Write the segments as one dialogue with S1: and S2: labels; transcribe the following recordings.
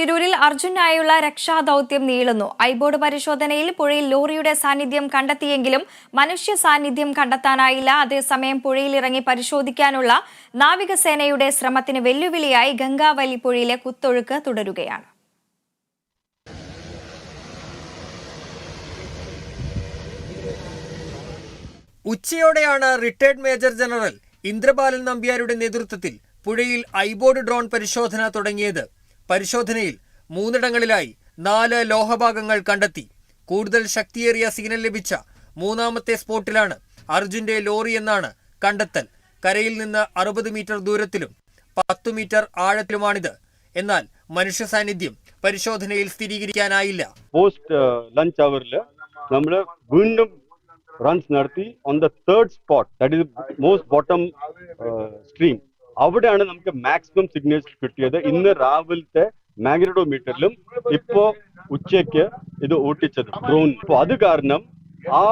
S1: ശിരൂരിൽ അർജുനായുള്ള രക്ഷാദൌത്യം നീളുന്നു. ഐബോർഡ് പരിശോധനയിൽ പുഴയിൽ ലോറിയുടെ സാന്നിധ്യം കണ്ടെത്തിയെങ്കിലും മനുഷ്യ സാന്നിധ്യം കണ്ടെത്താനായില്ല. അതേസമയം പുഴയിലിറങ്ങി പരിശോധിക്കാനുള്ള നാവികസേനയുടെ ശ്രമത്തിന് വെല്ലുവിളിയായി ഗംഗാവലി പുഴയിലെ കുത്തൊഴുക്ക് തുടരുകയാണ്.
S2: ഉച്ചയോടെയാണ് റിട്ടയർഡ് മേജർ ജനറൽ ഇന്ദ്രബാലൻ നമ്പ്യാരുടെ നേതൃത്വത്തിൽ പുഴയിൽ ഐബോർഡ് ഡ്രോൺ പരിശോധന തുടങ്ങിയത്. പരിശോധനയിൽ മൂന്നിടങ്ങളിലായി നാല് ലോഹഭാഗങ്ങൾ കണ്ടെത്തി. കൂടുതൽ ശക്തിയേറിയ സിഗ്നൽ ലഭിച്ച മൂന്നാമത്തെ സ്പോട്ടിലാണ് അർജുന്റെ ലോറി എന്നാണ് കണ്ടെത്തൽ. കരയിൽ നിന്ന് അറുപത് മീറ്റർ ദൂരത്തിലും പത്തു മീറ്റർ ആഴത്തിലുമാണിത്. എന്നാൽ മനുഷ്യ സാന്നിധ്യം പരിശോധനയിൽ സ്ഥിരീകരിക്കാനായില്ല.
S3: പോസ്റ്റ് ലഞ്ച് അവറിൽ നമ്മൾ വീണ്ടും റൺസ് നടത്തി on the third spot that is most bottom stream അവിടെയാണ് നമുക്ക് മാക്സിമം സിഗ്നേച്ചർ കിട്ടിയത്. ഇന്ന് രാവിലത്തെ മാഗ്നഡോമീറ്ററിലും ഇപ്പോ ഉച്ചയ്ക്ക് ഇത് ഓട്ടിച്ചത് ഡ്രോൺ അപ്പൊ അത് കാരണം ആ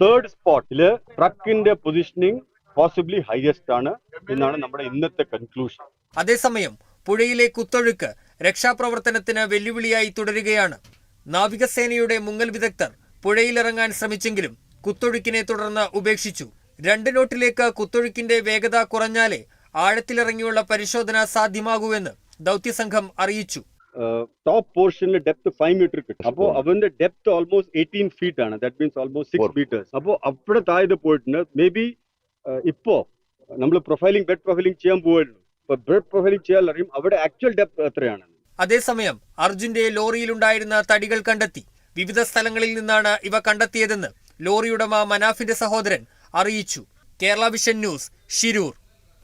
S3: തേർഡ് സ്പോട്ടിൽ ട്രക്കിന്റെ പൊസിഷനിങ് പോസിബിളി ഹയസ്റ്റ് ആണ് എന്നാണ് നമ്മുടെ ഇന്നത്തെ കൺക്ലൂഷൻ
S2: അതേസമയം പുഴയിലെ കുത്തൊഴുക്ക് രക്ഷാപ്രവർത്തനത്തിന് വെല്ലുവിളിയായി തുടരുകയാണ്. നാവികസേനയുടെ മുങ്ങൽ വിദഗ്ധർ പുഴയിലിറങ്ങാൻ ശ്രമിച്ചെങ്കിലും കുത്തൊഴുക്കിനെ തുടർന്ന് ഉപേക്ഷിച്ചു. രണ്ട് നോട്ടിലേക്ക് കുത്തൊഴുക്കിന്റെ വേഗത കുറഞ്ഞാലേ ആഴത്തിലിറങ്ങിയുള്ള പരിശോധന സാധ്യമാകൂവെന്ന് ദൗത്യസംഘം അറിയിച്ചു.
S3: ടോപ്പ് പോർഷനിൽ ഡെപ്ത് ഫൈവ് മീറ്റർ കിട്ടും അപ്പോൾ അവന്റെ ഡെപ്ത് ഓൾമോസ്റ്റ് എയ്റ്റീൻ ഫീറ്റ് ആണ്. That means almost six metres അപ്പോ അവിടെ താഴെ പോയിട്ടുണ്ട്. മേ ബി ഇപ്പോ നമ്മൾ പ്രൊഫൈലിംഗ് ബെഡ് പ്രൊഫൈലിംഗ് ചെയ്യാൻ പോവായിരുന്നു. ഇപ്പൊ ബെഡ് പ്രൊഫൈലിംഗ് ചെയ്യാൻ അറിയും. അവിടെ ആക്ച്വൽ ഡെപ്ത് എത്രയാണ്?
S2: അതേസമയം അർജുന്റെ ലോറിയിലുണ്ടായിരുന്ന തടികൾ കണ്ടെത്തി. വിവിധ സ്ഥലങ്ങളിൽ നിന്നാണ് ഇവ കണ്ടെത്തിയതെന്ന് ലോറിയുടമ മനാഫിന്റെ സഹോദരൻ അറിയിച്ചു. Kerala vision news Shirur